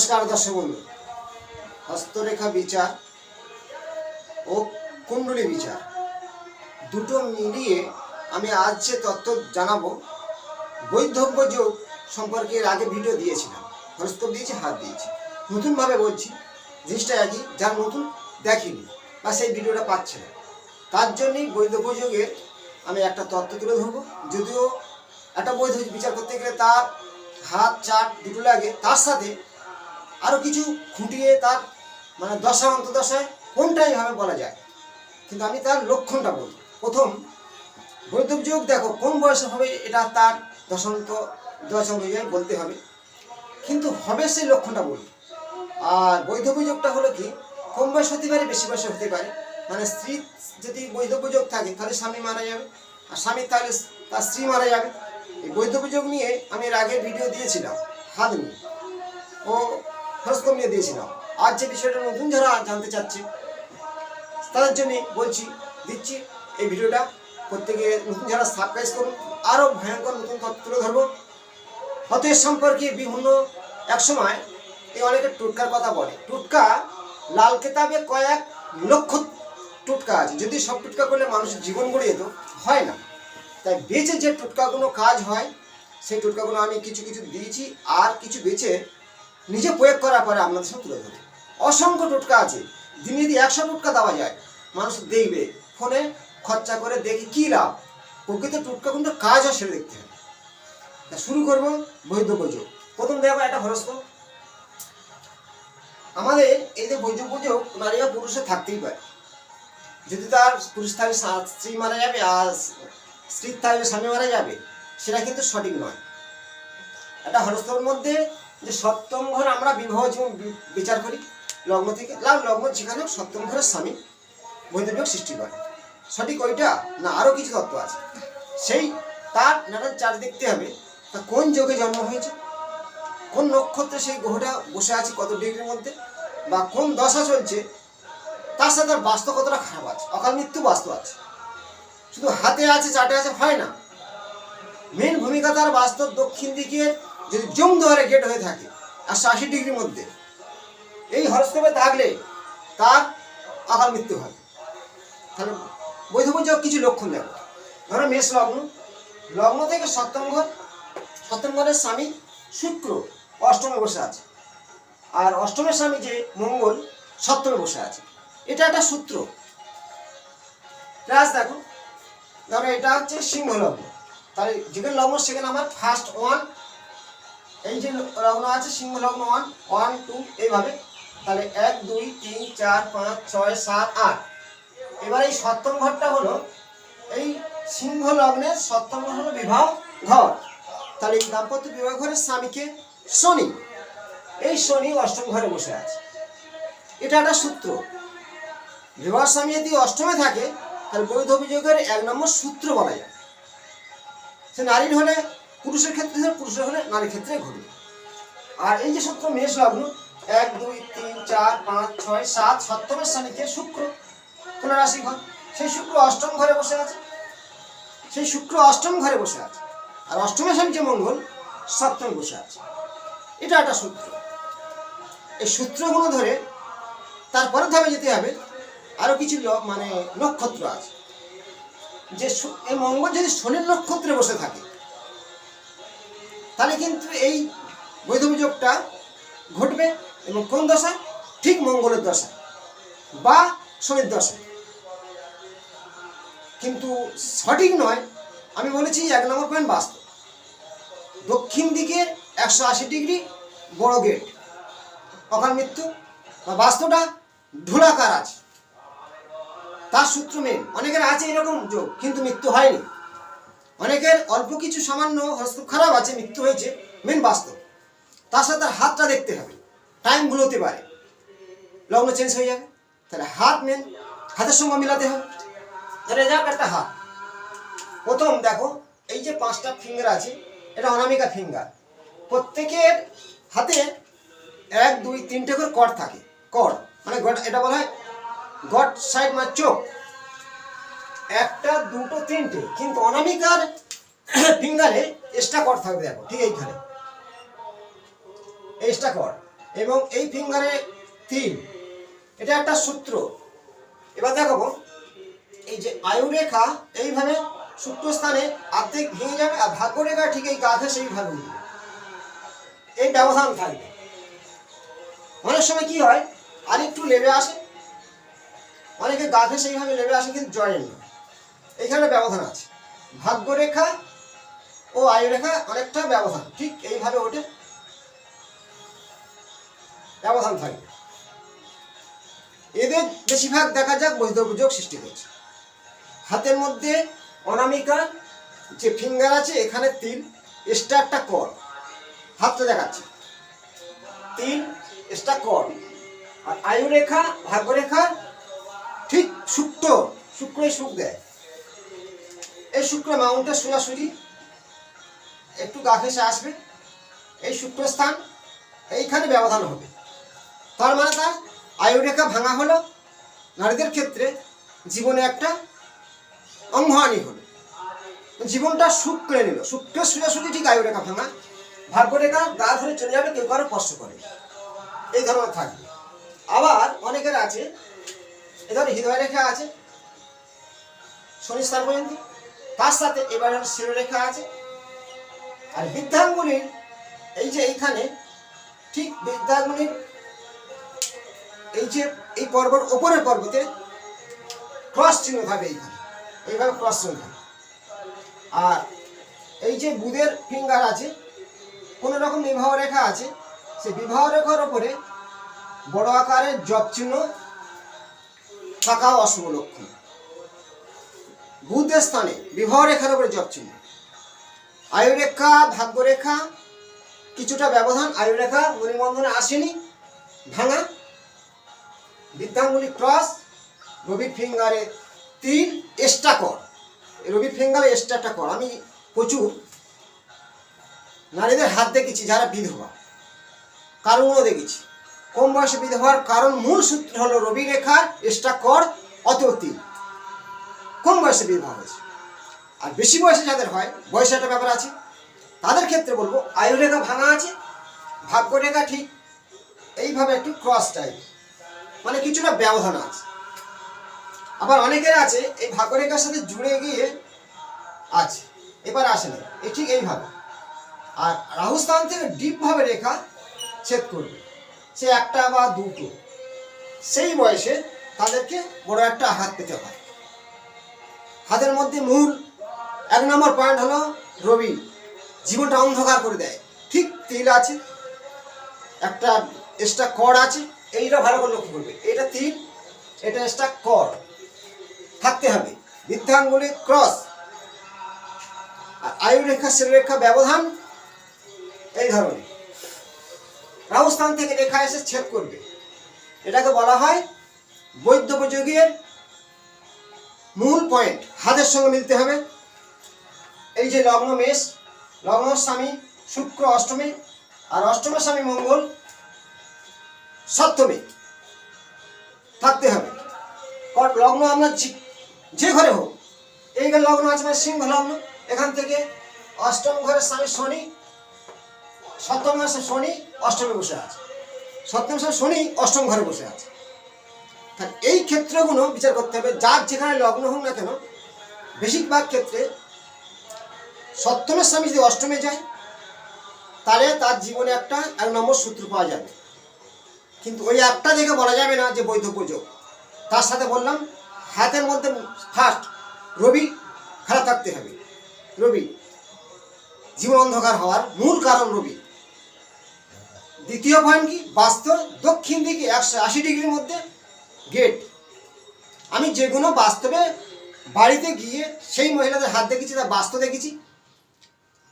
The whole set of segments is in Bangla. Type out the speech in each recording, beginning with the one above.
নমস্কার দর্শক বন্ধু। হস্তরেখা বিচার ও কুণ্ডলী বিচার দুটো মিলিয়ে আমি আজ যে তত্ত্ব জানাব, বৈধব্য যোগ সম্পর্কে এর আগে ভিডিও দিয়েছিলাম। হরস্কোপ দিয়েছি, হাত দিয়েছি। নতুনভাবে বলছি, জিনিসটা একই, যার নতুন দেখেনি বা সেই ভিডিওটা পাচ্ছে না। তার জন্যই বৈধব্য যোগের আমি একটা তত্ত্ব তুলে ধরবো। যদিও একটা বৈধ বিচার করতে গেলে তার হাত, চাট দুটো লাগে। তার সাথে আরও কিছু খুঁটিয়ে তার মানে দশা অন্তদশায় কোনটাই ভাবে বলা যায়? কিন্তু আমি তার লক্ষণটা বলি প্রথম বৈধব যোগ, দেখো কোন বয়সে হবে এটা তার দশান্ত দশা অনুযায়ী বলতে হবে। কিন্তু হবে সেই লক্ষণটা বলি আর বৈধব্য যোগটা হলো কি, কম বয়স হতে পারে, বেশি বয়সে হতে পারে। মানে স্ত্রী যদি বৈধব্য যোগ থাকে, তাহলে স্বামী মারা যাবে। আর স্বামী তাহলে তার স্ত্রী মারা যাবে। এই বৈধব্য যোগ নিয়ে আমি এর আগে ভিডিও দিয়েছিলাম, হাত নিয়ে। ও হরস্কোপ নিয়ে দিয়েছিলাম। আজ যে বিষয়টা নতুন যারা জানতে চাচ্ছে, তাদের জন্য বলছি, দিচ্ছি এই ভিডিওটা। প্রত্যেকে নতুন যারা সাবস্ক্রাইব করুন আরও ভয়ঙ্কর নতুন তথ্য তুলে ধরবো। হয়তো এর সম্পর্কে বিভিন্ন, একসময় এই অনেকে টুটকার কথা বলে। টুটকা লাল কেতাবে কয়েক লক্ষ টুটকা আছে। যদি সব টুটকা করলে মানুষের জীবন গড়ে যেত হয় না। তাই বেঁচে যে টুটকাগুলো কাজ হয়, সেই টুটকাগুলো আমি কিছু কিছু দিয়েছি, আর কিছু বেছে নিজে প্রয়োগ করার পরে আপনাদের সাথে তুলে ধরি অসংখ্য টোটকা আছে। দিনে যদি একশো টোটকা দেওয়া যায়, মানুষ দেখবে, ফোনে খরচা করে দেখি কী লাভ? প্রকৃত টোটকা কিন্তু কাজ হয় সেটা দেখতে হবে। শুরু করব বৈধ বৈযোগ প্রথম দেখো একটা হরস্কোপ। আমাদের এই যে বৈধ বৈযোগ নারী বা পুরুষে থাকতেই পারে। যদি তার পুরুষ থাকলে স্ত্রী মারা যাবে আর স্ত্রীর থাকলে স্বামী মারা যাবে, সেটা কিন্তু সঠিক নয়। একটা হরস্কোপের মধ্যে যে সপ্তম ঘর আমরা বিবাহ জীবন বিচার করি, লগ্ন থেকে। লাভ লগ্ন যেখানে সপ্তম ঘরের স্বামী বৈধব্য সৃষ্টি করে। সঠিক ওইটা না, আরও কিছু তত্ত্ব আছে। সেই তার নানান চার্জ দেখতে হবে, তা কোন যোগে জন্ম হয়েছে? কোন নক্ষত্রে সেই গ্রহটা বসে আছে কত ডিগ্রির মধ্যে? বা কোন দশা চলছে? তার সাথে তার বাস্তব কতটা খারাপ আছে? অকাল মৃত্যু বাস্তব আছে। শুধু হাতে আছে, চাটে আছে, হয় না। মেন ভূমিকা তার বাস্তব দক্ষিণ দিকের যদি জম দুয়ারে গেট হয়ে থাকে একশো আশি ডিগ্রির মধ্যে, এই হরস্কোপে থাকলে তার অকাল মৃত্যু হয়। তাহলে বৈধব্য কিছু লক্ষণ দেখো। ধরো মেষ লগ্ন। লগ্ন থেকে সপ্তম ঘর সপ্তম ঘরের স্বামী শুক্র অষ্টমে বসে আছে। আর অষ্টমের স্বামী যে মঙ্গল, সপ্তমে বসে আছে। এটা একটা সূত্র। প্লাস দেখো, ধরো এটা হচ্ছে সিংহ লগ্ন তাহলে যেখানে লগ্ন সেখানে আমার ফার্স্ট ওয়ান এই যে লগ্ন আছে, সিংহ লগ্ন ওয়ান ওয়ান টু এইভাবে। তাহলে এক, দুই, তিন, চার, পাঁচ, ছয়, সাত, আট। এবার এই সপ্তম ঘরটা হলো, এই সিংহ লগ্নের সপ্তম ঘর হলো বিবাহ ঘর। তাহলে এই দাম্পত্য বিবাহ ঘরের স্বামীকে শনি। এই শনি অষ্টম ঘরে বসে আছে। এটা একটা সূত্র। বিবাহ স্বামী যদি অষ্টমে থাকে, তাহলে বৈধ অভিযোগের এক নম্বর সূত্র বলা যায়। সে নারীর হলে পুরুষের ক্ষেত্রে পুরুষের হলে নারীর ক্ষেত্রে ঘটবে। আর এই যে সূত্র মেষ লগ্ন এক, দুই, তিন, চার, পাঁচ, ছয়, সাত, সপ্তমের স্বামীকে শুক্র কোন রাশি ঘর সেই শুক্র অষ্টম ঘরে বসে আছে। সেই শুক্র অষ্টম ঘরে বসে আছে। আর অষ্টমের স্বামী যে মঙ্গল সপ্তম বসে আছে। এটা একটা সূত্র। এই সূত্রগুলো ধরে তারপরে ধাপে যেতে হবে। আরও কিছু মানে নক্ষত্র আছে। যে এই মঙ্গল যদি শনির নক্ষত্রে বসে থাকে তাহলে কিন্তু এই বৈধবিযোগটা ঘটবে এবং কোন দশা ঠিক মঙ্গলের দশা বা শনির দশা কিন্তু সঠিক নয়, আমি বলেছি এক নম্বর পয়েন্ট বাস্তব। দক্ষিণ দিকে একশো আশি ডিগ্রি বড় গেট অকাল মৃত্যু বা বাস্তবটা ঢোলাকার আছে। তার সূত্র মেন অনেকের আছে এরকম যোগ, কিন্তু মৃত্যু হয়নি। অনেকের অল্প কিছু সামান্য হরস্কোপ খারাপ আছে, মৃত্যু হয়েছে মেন বাস্তব। তার সাথে তার হাতটা দেখতে হবে। টাইম ভুলোতে পারে। লগ্ন চেঞ্জ হয়ে যাবে। তাহলে হাত মেন হাতের সঙ্গে মিলাতে হবে। যাক একটা হাত। প্রথম দেখো, এই যে পাঁচটা ফিঙ্গার আছে, এটা অনামিকা ফিঙ্গার প্রত্যেকের হাতে এক, দুই, তিনটে করে কর থাকে। কর মানে এটা বলা হয় গট সাইড মানে চোখ। একটা, দুটো, তিনটে। কিন্তু অনামিকার ফিঙ্গারে এক্সট্রা কর থাকবে দেখো ঠিক এইখানে। এক্সট্রা কর। এবং এই ফিঙ্গারে তিন। এটা একটা সূত্র। এবার দেখাবো এই যে আয়ুরেখা এইভাবে সূত্রস্থানে আর্ধেক ভেঙে যাবে আর ভাগ্যরেখা ঠিক এই গাধে সেইভাবে এই ব্যবধান থাকবে। অনেক সময় কি হয় আর একটু লেবে আসে। অনেকে গাধে সেইভাবে লেবে আসে কিন্তু জয়েন না। এইখানে ব্যবধান আছে। ভাগ্যরেখা ও আয়ুরেখা অনেকটা ব্যবধান, ঠিক এইভাবে ওঠে। ব্যবধান থাকবে এদের বেশিরভাগ দেখা যাক বৈধযোগ সৃষ্টি হয়েছে। হাতের মধ্যে অনামিকা যে ফিঙ্গার আছে, এখানে তিন। স্টারটা কর। হাতটা দেখাচ্ছে। তিন এক্সট্রা কর। আর আয়ুরেখা, ভাগ্যরেখা ঠিক শুক্র শুক্রই সুখ দেয়। এই শুক্র মাউন্টটা সোজাসুজি একটু গা ঘেসে আসবে। এই শুক্রস্থান, এইখানে ব্যবধান হবে। তার মানে তার আয়ুরেখা ভাঙা হলো। নারীদের ক্ষেত্রে জীবনে একটা অঙ্গহানি হলো। জীবনটা সুখ করে নিল। শুক্রের সোজাসুজি ঠিক আয়ুরেখা ভাঙা। ভাগ্যরেখা গা ধরে চলে যাবে, কেউ কারও কষ্ট করে। এই ধরনের থাকবে। আবার অনেকের আছে এ ধরনের হৃদয় রেখা আছে। শনি স্থান পর্যন্ত। তার সাথে এবার শিরোরেখা আছে। আর বৃদ্ধাঙ্গুলির, এই যে এইখানে, ঠিক বৃদ্ধাঙ্গুলির, এই যে এই পর্বত ওপরের পর্বতে ক্রস চিহ্ন থাকবে এইখানে। এইভাবে ক্রস চিহ্ন থাকবে। আর এই যে বুধের ফিঙ্গার আছে, কোনো রকম বিবাহ রেখা আছে, সেই বিবাহ রেখার ওপরে বড় আকারের জপ চিহ্ন থাকাও অশুভ লক্ষণ। বুধের স্থানে বিবাহ রেখার উপরে জপ চিহ্ন। আয়ুরেখা, ভাগ্যরেখা, কিছুটা ব্যবধান, আয়ুরেখা, মণিবন্ধনে আসেনি, ভাঙা। বিদ্যাঙ্গুলি ক্রস, রবি ফিঙ্গারে তিন এক্সট্রা কর। রবি ফিঙ্গারে এক্সট্রাটা কর, আমি প্রচুর। নারীদের হাত দেখেছি যারা বিধবা। কারণও দেখেছি। কম বয়সে বিধবার কারণ মূল সূত্র হলো রবি রেখার এক্সট্রা কর অত অতি কম বয়সে বিধবা হয়েছে? আর বেশি বয়সে যাদের হয়, বয়সে একটা ব্যাপার আছে, তাদের ক্ষেত্রে বলব আয়ুরেখা ভাঙা আছে ভাগ্যরেখা ঠিক, এইভাবে একটু ক্রস টাইপ মানে কিছুটা ব্যবধান আছে। আবার অনেকের আছে, এই ভাগ্যরেখার সাথে জুড়ে গিয়ে আছে। এবার আসে না এই ঠিক এইভাবে। আর রাহুস্থান থেকে ডিপভাবে রেখা ছেদ করবে। সে একটা বা দুটো, সেই বয়সে তাদেরকে বড় একটা হাত পেতে হয়। হাতের মধ্যে মূল এক নম্বর পয়েন্ট হলো রবি। জীবনটা অন্ধকার করে দেয়। ঠিক তিল আছে, একটা এক্সট্রা কর আছে, এইটা ভালো করে লক্ষ্য করবে। এটা তিল, এটা এক্সট্রা কর থাকতে হবে। বৃদ্ধাঙ্গুলি ক্রস আর আয়ুরেখা শ্রেণীরেখা ব্যবধান, এই ধরনের। রাহুস্থান থেকে রেখা এসে ছেদ করবে। এটাকে বলা হয় বৈদ্যপযোগীর মূল পয়েন্ট হাতের সঙ্গে মিলতে হবে। এই যে লগ্ন মেষ, লগ্ন স্বামী, শুক্র অষ্টমী, আর অষ্টমের স্বামী মঙ্গল, সপ্তমী থাকতে হবে। লগ্ন আপনার যে- ঘরে হোক, এই লগ্ন আছে মানে সিংহ লগ্ন, এখান থেকে অষ্টম ঘরের স্বামী শনি, সপ্তম মাসে শনি, অষ্টমে বসে আছে। সপ্তম মাসে শনি, অষ্টম ঘরে বসে আছে। তাহলে এই ক্ষেত্রগুলো বিচার করতে হবে। যার যেখানে লগ্ন হোক না কেন, বেশিরভাগ ক্ষেত্রে সপ্তমের স্বামী যদি অষ্টমে যায়, তাহলে তার জীবনে একটা এক নম্বর সূত্র পাওয়া যাবে। কিন্তু ওই একটা দেখে বলা যাবে না যে বৈধ যোগ তার সাথে বললাম, হাতের মধ্যে ফার্স্ট রবি খারাপ থাকতে হবে। রবি, জীবন অন্ধকার হওয়ার মূল কারণ রবি। দ্বিতীয় পয়েন্ট কি? বাস্তব দক্ষিণ দিকে একশো আশি ডিগ্রির মধ্যে গেট। আমি যেগুলো বাস্তবে বাড়িতে গিয়ে সেই মহিলাদের হাত দেখেছি, তার বাস্তব দেখেছি।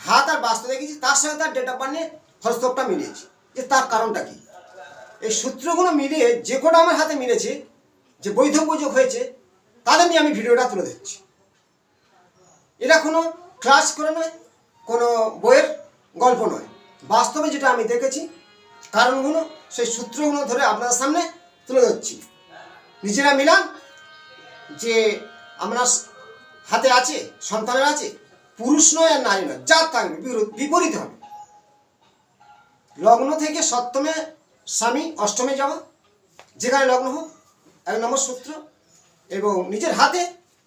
হাত আর বাস্তব দেখেছি, তার সঙ্গে তার ডেট অফ বার্থ নিয়ে হরস্কোপটা মিলিয়েছি। যে তার কারণটা কি? এই সূত্রগুলো মিলিয়ে যে কটা আমার হাতে মিলেছে, যে বৈধ যোগ হয়েছে, তাদের নিয়ে আমি ভিডিওটা তুলে দিচ্ছি এটা কোনো ক্লাস করে নয়, কোনো বইয়ের গল্প নয়। বাস্তবে যেটা আমি দেখেছি, কারণগুলো সেই সূত্রগুলো ধরে আপনার সামনে তুলে ধরছি। নিজেরা মিলান যে আমরা হাতে আছে, সন্তানের আছে, পুরুষ নয় আর নারী নয়, যা থাকবে বিপরীত হবে। লগ্ন থেকে সপ্তমে স্বামী, অষ্টমে যাওয়া যেখানে লগ্ন হোক, এক নম্বর সূত্র, এবং নিজের হাতে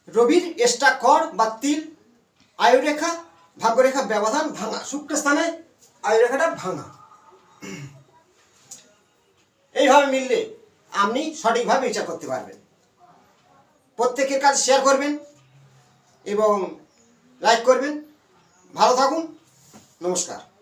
রবির এক্সট্রা কর বা তিল, আয়ুরেখা, ভাগ্যরেখা ব্যবধান ভাঙা, শুক্র স্থানে আয়ুরেখাটা ভাঙা। এইভাবে মিললে আপনি সঠিকভাবে বিচার করতে পারবেন। প্রত্যেকের কাজ শেয়ার করবেন এবং লাইক করবেন। ভালো থাকুন। নমস্কার।